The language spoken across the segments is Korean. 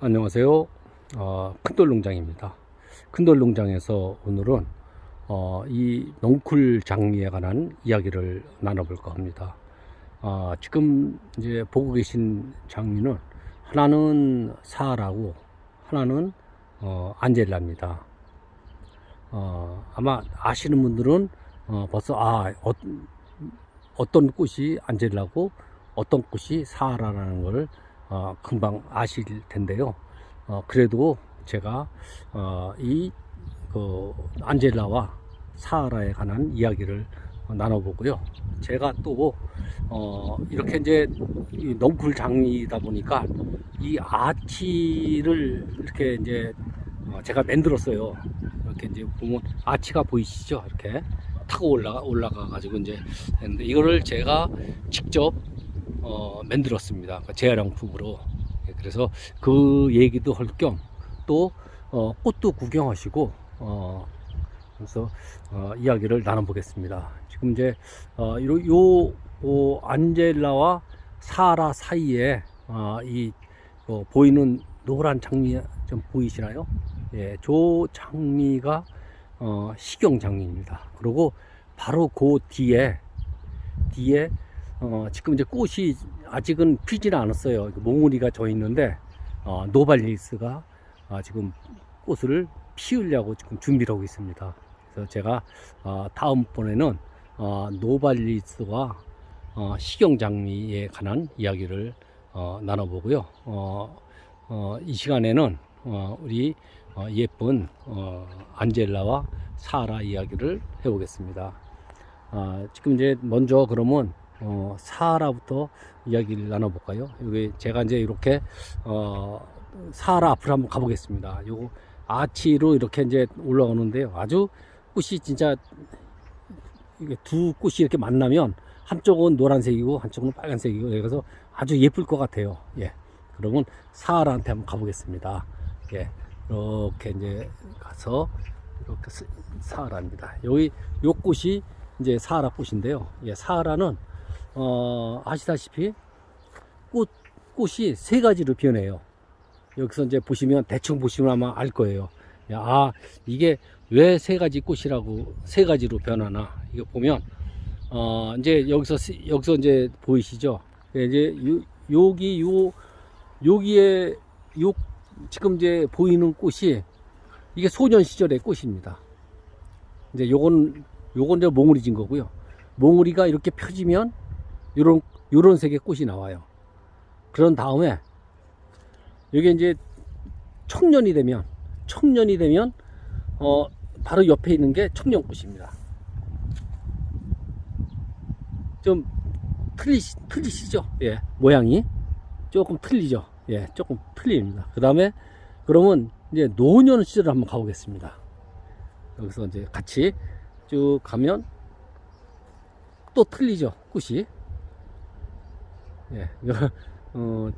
안녕하세요. 어, 큰돌 농장입니다. 큰돌 농장에서 오늘은 어, 이 넝쿨 장미에 관한 이야기를 나눠볼까 합니다. 아, 지금 이제 보고 계신 장미는 하나는 사라고 하나는 어, 안젤라입니다. 어, 아마 아시는 분들은 어, 벌써 아 어, 어떤 꽃이 안젤라고 어떤 꽃이 사하라라는 걸 어, 금방 아실 텐데요. 어, 그래도 제가 어, 이 그 안젤라와 사하라에 관한 이야기를 어, 나눠보고요. 제가 또 어, 이렇게 이제 이 넝쿨 장이다 보니까 이 아치를 이렇게 이제 어, 제가 만들었어요. 이렇게 이제 보면 아치가 보이시죠? 이렇게 타고 올라가 올라가 가지고 이제 이거를 제가 직접 어, 만들었습니다. 그 재활용품으로. 예, 그래서 그 얘기도 할 겸또 어, 꽃도 구경하시고 어, 그래서 어, 이야기를 나눠보겠습니다. 지금 이제 어, 요, 요 어, 안젤라와 사라 사이에 어, 이 어, 보이는 노란 장미 좀 보이시나요? 예, 저 장미가 어, 식용 장미입니다. 그리고 바로 그 뒤에 뒤에 어, 지금 이제 꽃이 아직은 피지는 않았어요. 몽우리가 져 있는데 어, 노발리스가 아, 지금 꽃을 피우려고 지금 준비를 하고 있습니다. 그래서 제가 어, 다음번에는 어, 노발리스와 어, 식용장미에 관한 이야기를 어, 나눠보고요. 어, 어, 이 시간에는 어, 우리 어, 예쁜 어, 안젤라와 사라 이야기를 해보겠습니다. 아, 지금 이제 먼저 그러면 어, 사하라부터 이야기를 나눠볼까요? 여기 제가 이제 이렇게 어, 사하라 앞으로 한번 가보겠습니다. 요거 아치로 이렇게 이제 올라오는데요. 아주 꽃이 진짜 이게 두 꽃이 이렇게 만나면 한쪽은 노란색이고 한쪽은 빨간색이고 그래서 아주 예쁠 것 같아요. 예. 그러면 사하라한테 한번 가보겠습니다. 예. 이렇게 이제 가서 이렇게 스- 사하라입니다. 여기 요 꽃이 이제 사하라 꽃인데요. 예, 사하라는 어, 아시다시피 꽃 꽃이 세 가지로 변해요. 여기서 이제 보시면 대충 보시면 아마 알 거예요. 야, 아 이게 왜 세 가지 꽃이라고 세 가지로 변하나 이거 보면 어 이제 여기서 세- 여기서 이제 보이시죠? 예, 이제 요, 여기 요 여기에 요 지금 이제 보이는 꽃이 이게 소년 시절의 꽃입니다. 이제 요건 요건 이제 몽우리 진 거고요. 몽우리가 이렇게 펴지면 요런 요런 색의 꽃이 나와요. 그런 다음에 여기 이제 청년이 되면 청년이 되면 어 바로 옆에 있는 게 청년꽃입니다. 좀 틀리시, 틀리시죠? 예, 모양이 조금 틀리죠? 예, 조금 틀립니다. 그 다음에 그러면 이제 노년 시절을 한번 가보겠습니다. 여기서 이제 같이 쭉 가면 또 틀리죠, 꽃이. 예, 어,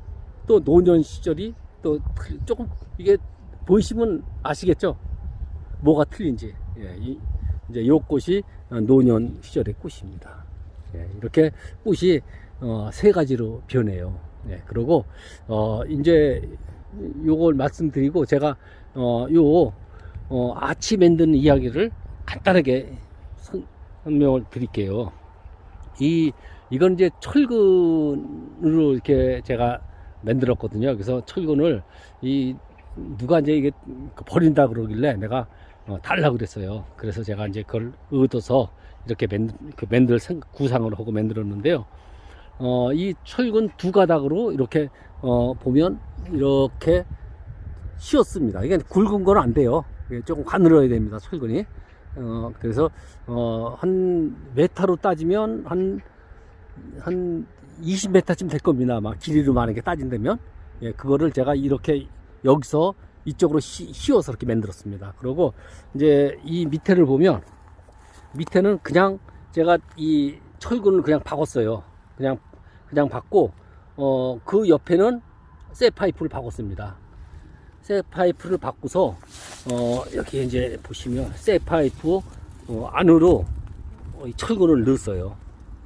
또 노년 시절이 또 틀- 조금 이게 보이시면 아시겠죠? 뭐가 틀린지. 예, 이, 이제 요 꽃이 어, 노년 시절의 꽃입니다. 예, 이렇게 꽃이 어, 세 가지로 변해요. 예, 그리고 어, 이제 요걸 말씀드리고 제가 어, 요 어, 아치 만드는 이야기를 간단하게 선- 설명을 드릴게요. 이 이건 이제 철근으로 이렇게 제가 만들었거든요. 그래서 철근을 이 누가 이제 이게 버린다 그러길래 내가 어, 달라 그랬어요. 그래서 제가 이제 그걸 얻어서 이렇게 맨, 그 생- 구상을 하고 만들었는데요. 어, 이 철근 두 가닥으로 이렇게 어, 보면 이렇게 씌웠습니다. 이게 굵은 건 안 돼요. 조금 가늘어야 됩니다. 철근이. 어, 그래서 어, 한 메타로 따지면 한 한 20m쯤 될 겁니다. 아마 길이로 만약에 따진다면. 예, 그거를 제가 이렇게 여기서 이쪽으로 씌, 씌워서 이렇게 만들었습니다. 그리고 이제 이 밑에를 보면 밑에는 그냥 제가 이 철근을 그냥 박았어요. 그냥 그냥 박고 어 그 옆에는 쇠 파이프를 박았습니다. 쇠 파이프를 박고서 어 여기 이제 보시면 쇠 파이프 어, 안으로 어, 이 철근을 넣었어요.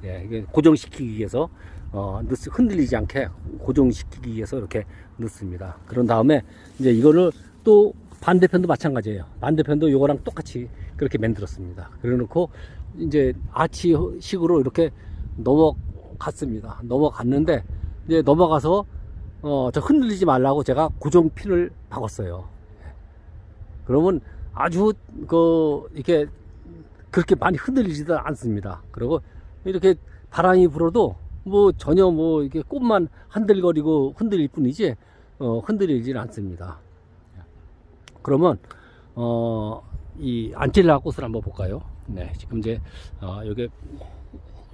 예, 고정시키기 위해서 어, 넣, 흔들리지 않게 고정시키기 위해서 이렇게 넣습니다. 그런 다음에 이제 이거를 또 반대편도 마찬가지예요. 반대편도 이거랑 똑같이 그렇게 만들었습니다. 그래 놓고 이제 아치식으로 이렇게 넘어갔습니다. 넘어갔는데 이제 넘어가서 어, 저 흔들리지 말라고 제가 고정핀을 박았어요. 그러면 아주 그 이렇게 그렇게 많이 흔들리지도 않습니다. 그리고 이렇게 바람이 불어도 뭐 전혀 뭐 이렇게 꽃만 한들거리고 흔들릴 뿐이지 어, 흔들리지는 않습니다. 그러면 어, 이 안젤라 꽃을 한번 볼까요? 네, 지금 이제 어, 여기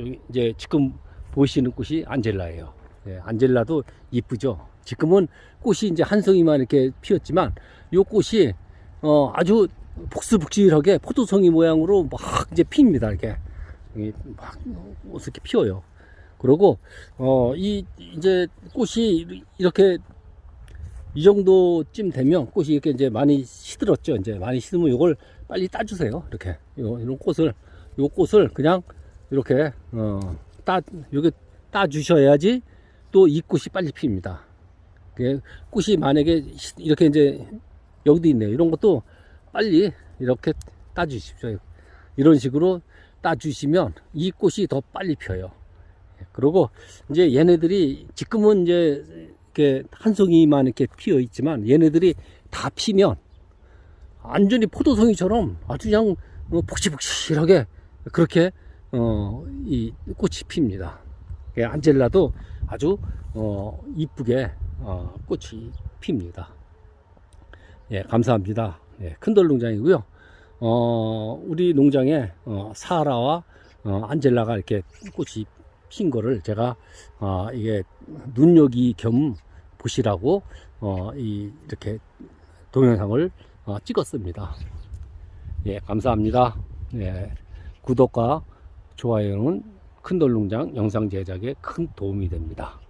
여기 이제 지금 보이시는 꽃이 안젤라예요. 네, 안젤라도 이쁘죠. 지금은 꽃이 이제 한 송이만 이렇게 피었지만 이 꽃이 어, 아주 복슬복슬하게 포도송이 모양으로 막 이제 핍니다. 이렇게 이막 이렇게 피어요. 그리고 어, 이 이제 꽃이 이렇게 이 정도쯤 되면 꽃이 이렇게 이제 많이 시들었죠. 이제 많이 시들면 이걸 빨리 따주세요. 이렇게 요, 이런 꽃을 요 꽃을 그냥 이렇게 어, 따 요게 따 주셔야지 또 이 꽃이 빨리 핍니다. 그 꽃이 만약에 시- 이렇게 이제 여기도 있네요. 이런 것도 빨리 이렇게 따 주십시오. 이런 식으로 따 주시면 이 꽃이 더 빨리 펴요. 그리고 이제 얘네들이 지금은 이제 이렇게 한 송이만 이렇게 피어 있지만 얘네들이 다 피면 완전히 포도송이처럼 아주 그냥 어, 폭실폭실하게 그렇게 어, 이 꽃이 핍니다. 예, 안젤라도 아주 어, 이쁘게 어, 꽃이 핍니다. 예, 감사합니다. 예, 큰돌 농장이고요. 어, 우리 농장에 어, 사하라와 어, 안젤라가 이렇게 꽃이 핀 거를 제가 어, 이게 눈여기 겸 보시라고 어, 이 이렇게 동영상을 어, 찍었습니다. 예, 감사합니다. 예, 구독과 좋아요는 큰돌농장 영상 제작에 큰 도움이 됩니다.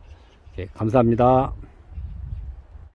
예, 감사합니다.